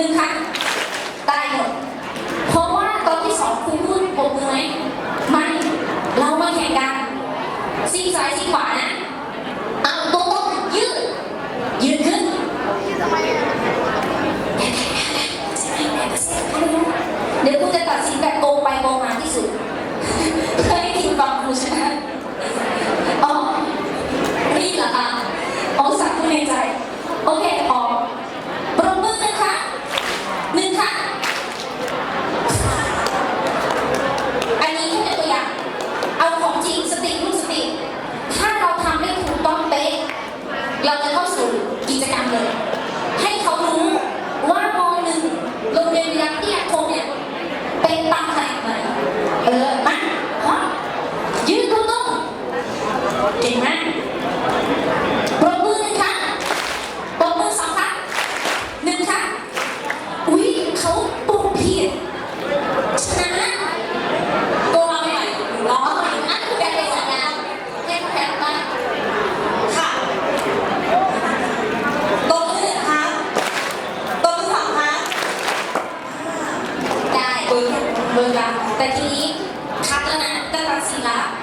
นึ่งครั้งตายหมด เพราะว่าตอนที่สอนคุณพูดปกมือไหมไม่ เรามาแข่งกันซีซ้ายซีขวานะ เอาตัวตรงยืด ยืดขึ้นเดี๋ยวคุณจะตัดสินแบบ ริงไมปรบมือหนึ่งครั้งปรบมือสองครั้งหนึ่งครั้งอุ้ยเขาปลุกผิดชนะตัวเรไม่ไหวร้องอันคือแบงค์ในสัญญาเล่นแพทมาค่ะปรบมือหนึ่งครั้งปรบมือสองครั้งได้เบอร์เบอร์ดังแต่ทีนี้คัดแล้วนะจะตัดสินแล้ว